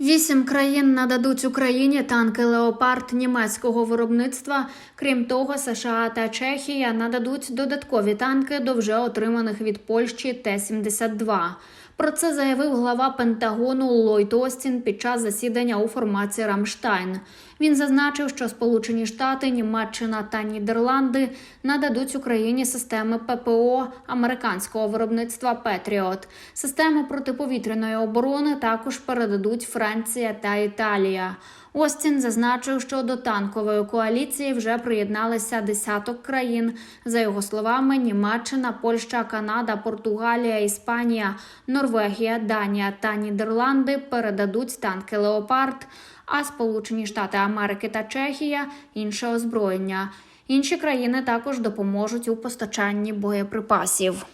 Вісім країн нададуть Україні танки Леопард німецького виробництва. Крім того, США та Чехія нададуть додаткові танки до вже отриманих від Польщі Т-72. Про це заявив глава Пентагону Ллойд Остін під час засідання у форматі Рамштайн. Він зазначив, що Сполучені Штати, Німеччина та Нідерланди нададуть Україні системи ППО американського виробництва Петріот. Системи протиповітряної оборони також передадуть Франція та Італія. Остін зазначив, що до танкової коаліції вже приєдналися десяток країн. За його словами, Німеччина, Польща, Канада, Португалія, Іспанія, Норвегія, Данія та Нідерланди передадуть танки Леопард, а Сполучені Штати Америки та Чехія інше озброєння. Інші країни також допоможуть у постачанні боєприпасів.